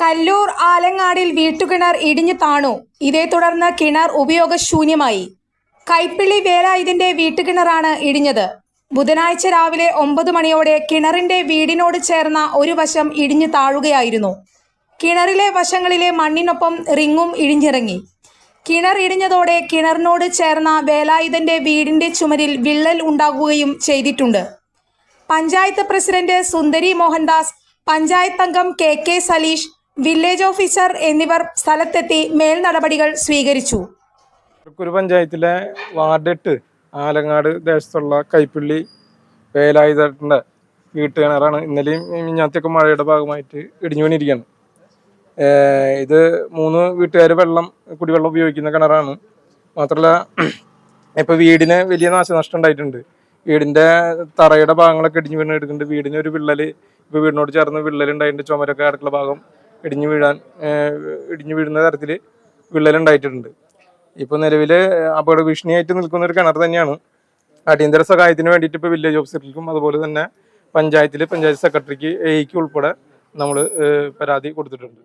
കല്ലൂർ ആലങ്ങാടിൽ വീട്ടുകിണർ ഇടിഞ്ഞു താണു. ഇതേ തുടർന്ന് കിണർ ഉപയോഗശൂന്യമായി. കൈപ്പിള്ളി വേലായുധന്റെ വീട്ടുകിണറാണ് ഇടിഞ്ഞത്. ബുധനാഴ്ച രാവിലെ ഒമ്പത് മണിയോടെ കിണറിന്റെ വീടിനോട് ചേർന്ന ഒരു വശം ഇടിഞ്ഞു താഴുകയായിരുന്നു. കിണറിലെ വശങ്ങളിലെ മണ്ണിനൊപ്പം റിങ്ങും ഇടിഞ്ഞിറങ്ങി. കിണർ ഇടിഞ്ഞതോടെ കിണറിനോട് ചേർന്ന വേലായുധന്റെ വീടിന്റെ ചുമരിൽ വിള്ളൽ ഉണ്ടാകുകയും ചെയ്തിട്ടുണ്ട്. പഞ്ചായത്ത് പ്രസിഡന്റ് സുന്ദരി മോഹൻദാസ് പഞ്ചായത്ത് അംഗം K K Saleesh village officer എന്നിവർ സ്ഥലത്തെത്തി മേൽ നടപടികൾ സ്വീകരിച്ചു. തൃക്കൂർ പഞ്ചായത്തിലെ വാർഡ് എട്ട് ആലങ്ങാട് ദേശത്തുള്ള കൈപ്പള്ളി വേലായുധന്റെ വീട്ടുകിണറാണ്. ഇന്നലെയും മിഞ്ഞാത്തൊക്കെ മഴയുടെ ഭാഗമായിട്ട് ഇടിഞ്ഞു വീണിരിക്കുകയാണ്. ഇത് മൂന്ന് വീട്ടുകാർ വെള്ളം കുടിവെള്ളം ഉപയോഗിക്കുന്ന കിണറാണ്. മാത്രമല്ല ഇപ്പോൾ വീടിന് വലിയ നാശനഷ്ടം ഉണ്ടായിട്ടുണ്ട്. വീടിന്റെ തറയുടെ ഭാഗങ്ങളൊക്കെ ഇടിഞ്ഞു വീണ് എടുക്കുന്നുണ്ട് വീടിന് ഒരു വിള്ളൽ ഇപ്പോൾ വീടിനോട് ചേർന്ന് വിള്ളൽ ഉണ്ടായിട്ടുണ്ട് ചുമരൊക്കെ അടുക്കള ഭാഗം. ഇടിഞ്ഞു വീഴാൻ ഇടിഞ്ഞു വീഴുന്ന തരത്തിൽ വിള്ളലുണ്ടായിട്ടുണ്ട്. ഇപ്പോൾ നിലവിൽ അപകട ഭീഷണിയായിട്ട് നിൽക്കുന്ന ഒരു കിണർ തന്നെയാണ്. അടിയന്തര സഹായത്തിന് വേണ്ടിയിട്ട് ഇപ്പോൾ വില്ലേജ് ഓഫീസർക്കും അതുപോലെ തന്നെ പഞ്ചായത്തിൽ പഞ്ചായത്ത് സെക്രട്ടറിക്ക് എയ്ക്ക് ഉൾപ്പെടെ നമ്മൾ പരാതി കൊടുത്തിട്ടുണ്ട്.